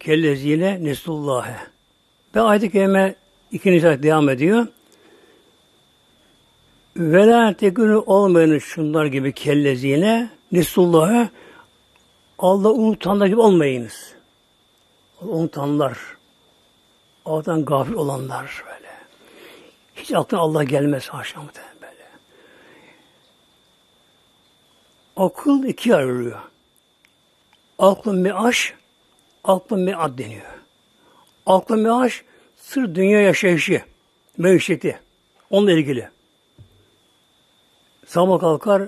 Kellezine nesullâhe. Ve ayet-i kerime ikinci ayet devam ediyor. Ve la tekünü olmayanı şunlar gibi kellezine nesullâhe Allah unutanlar gibi olmayınız. Unutanlar. Allah'tan gafil olanlar böyle. Hiç aklına Allah gelmez haşa böyle. Akıl ikiye ayrılıyor. Aklın meaş, aklın mead deniyor. Aklın meaş, sır dünya yaşayışı, meişeti. Onunla ilgili. Sabah kalkar,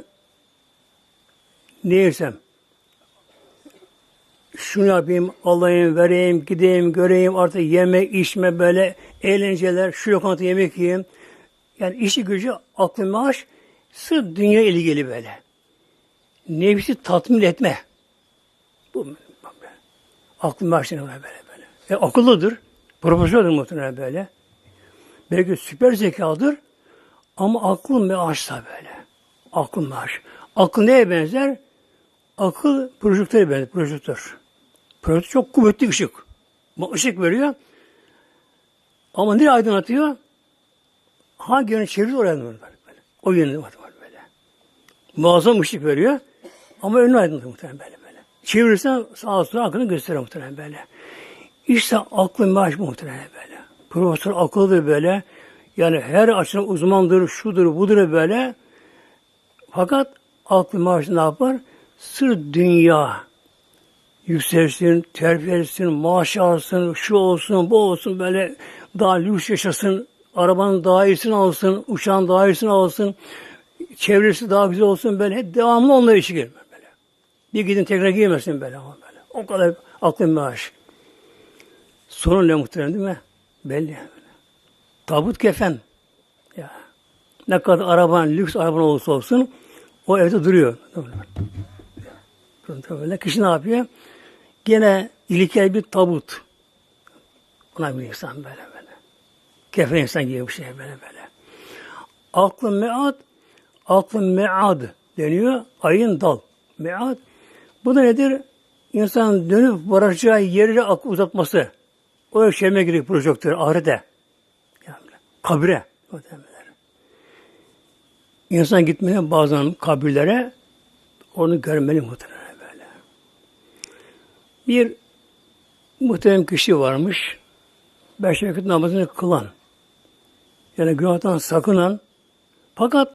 ne yersem, şunu yapayım, alayım, vereyim, gideyim, göreyim, artık yeme, içme böyle eğlenceler, şu lokanta yemek yiyeyim. Yani işi gücü, aklı maaş, sırf dünya ilgili böyle. Nefsi tatmin etme. Bu aklı maaşına böyle böyle. E, akıllıdır, profesördür muhtemelen böyle. Belki süper zekadır ama aklı maaşsa böyle. Akıl maaş. Akıl neye benzer? Akıl projektöre benzer, projektör. Projektör çok kuvvetli ışık. Bu ışık veriyor. Ama nereye aydınlatıyor? Hangi yöne çeviriyor oraya böyle. O yönde var böyle. Muazzam ışık veriyor. Ama önünü aydınlatıyor muhtemelen böyle böyle. Çevirirsen sağa sola aklını gösteriyor muhtemelen böyle. İşte aklın maaş muhtemelen böyle. Profesör akıllıdır böyle. Yani her açıdan uzmandır, şudur, budur böyle. Fakat aklı maaşı ne yapar? Sır dünya yükselsin, terfi etsin, maaş alsın, şu olsun, bu olsun, böyle daha lüks yaşasın, arabanın daha iyisini alsın, uçağın daha iyisini alsın, çevresi daha güzel olsun, böyle hep devamlı onunla işi girme böyle. Bir gidin tekrar giymesin böyle böyle. O kadar aklın maaş. Sonu ne muhtemelen değil mi? Belli. Tabut kefen. Ya. Ne kadar araban, lüks araban olursa olsun o evde duruyor. Böyle kişi ne yapıyor? Gene ilkel bir tabut. Buna bir insan böyle böyle. Kefen insan gibi bir şey böyle böyle. Aklın mead, aklın mead deniyor. Ayın dal. Mead. Bu da nedir? İnsan dönüp varacağı yeri uzatması. O yaşamaya giriyor projektör, ahirete. Yani kabire. İnsan gitmeye bazen kabirlere onu görmeli muhtemelen böyle. Bir muhterem kişi varmış. Beş vakit namazını kılan. Yani günahtan sakınan fakat